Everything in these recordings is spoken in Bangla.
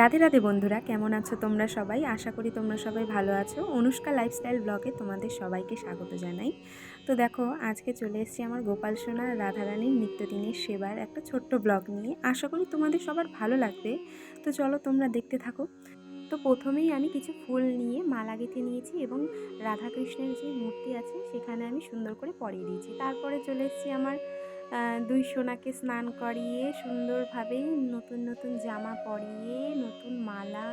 রাধে রাধে বন্ধুরা, কেমন আছো তোমরা সবাই? আশা করি তোমরা সবাই ভালো আছো। অনুষ্কা লাইফস্টাইল ব্লগে তোমাদের সবাইকে স্বাগত জানাই। তো দেখো, আজকে চলে এসেছি আমার গোপাল সোনা রাধারানীর নিত্যদিনের সেবার একটা ছোট্ট ব্লগ নিয়ে। আশা করি তোমাদের সবার ভালো লাগবে। তো চলো তোমরা দেখতে থাকো। তো প্রথমেই আমি কিছু ফুল নিয়ে মালা গেঁথে নিয়েছি এবং রাধাকৃষ্ণের যে মূর্তি আছে, সেখানে আমি সুন্দর করে পরিয়ে দিয়েছি। তারপরে চলে এসেছি আমার দুই সোনাকে স্নান করিয়ে সুন্দরভাবে নতুন নতুন জামা পরিয়ে নতুন মালা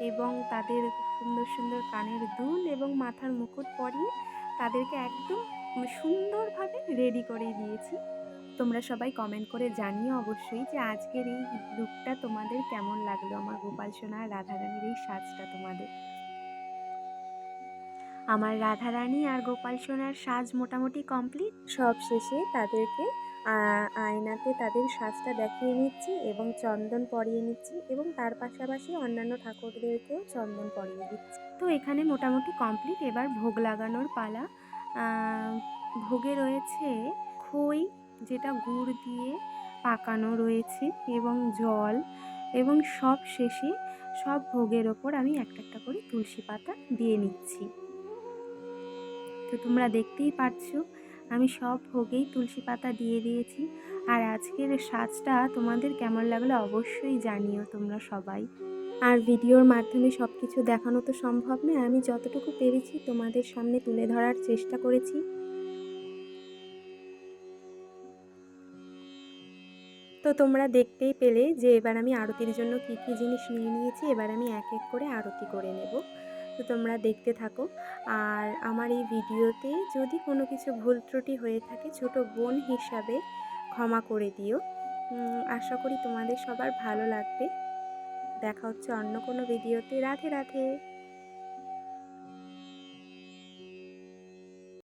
এবং তাদের সুন্দর সুন্দর কানের দুল এবং মাথার মুকুট পরিয়ে তাদেরকে একদম সুন্দরভাবে রেডি করে দিয়েছি। তোমরা সবাই কমেন্ট করে জানিও অবশ্যই যে আজকের এই লুকটা তোমাদের কেমন লাগল আমার গোপাল সোনা রাধারানীর এই সাজটা তোমাদের। আমার রাধারানী আর গোপাল সোনার সাজ মোটামুটি কমপ্লিট সব শেষে তাদেরকে আয়নাতে তাদের সাজটা দেখিয়ে নিচ্ছি এবং চন্দন পরিয়ে নিচ্ছি এবং তার পাশাপাশি অন্যান্য ঠাকুরদেরকেও চন্দন পরিয়ে দিচ্ছি। তো এখানে মোটামুটি কমপ্লিট এবার ভোগ লাগানোর পালা। ভোগে রয়েছে খই, যেটা গুড় দিয়ে পাকানো রয়েছে এবং জল এবং সব শেষে সব ভোগের ওপর আমি একটা একটা করে তুলসী পাতা দিয়ে নিচ্ছি। তো তোমরা দেখতেই পাচ্ছো আমি সব ভোগেই তুলসী পাতা দিয়ে দিয়েছি। আর আজকের সাজটা তোমাদের কেমন লাগল অবশ্যই জানিও তোমরা সবাই। আর ভিডিওর মাধ্যমে সব কিছু দেখানো তো সম্ভব নয়, আমি যতটুকু পেরেছি তোমাদের সামনে তুলে ধরার চেষ্টা করেছি। তো তোমরা দেখতেই পেলে যে এবার আমি আরতির জন্য কী কী জিনিস নিয়ে নিয়েছি, এবার আমি এক এক করে আরতি করে নেব। তো তোমরা দেখতে থাকো। আর আমার এই ভিডিওতে যদি কোনো কিছু ভুল ত্রুটি হয়ে থাকে, ছোট বোন হিসাবে ক্ষমা করে দিও। আশা করি তোমাদের সবার ভালো লাগবে। দেখা হচ্ছে অন্য কোনো ভিডিওতে। রাধে রাধে।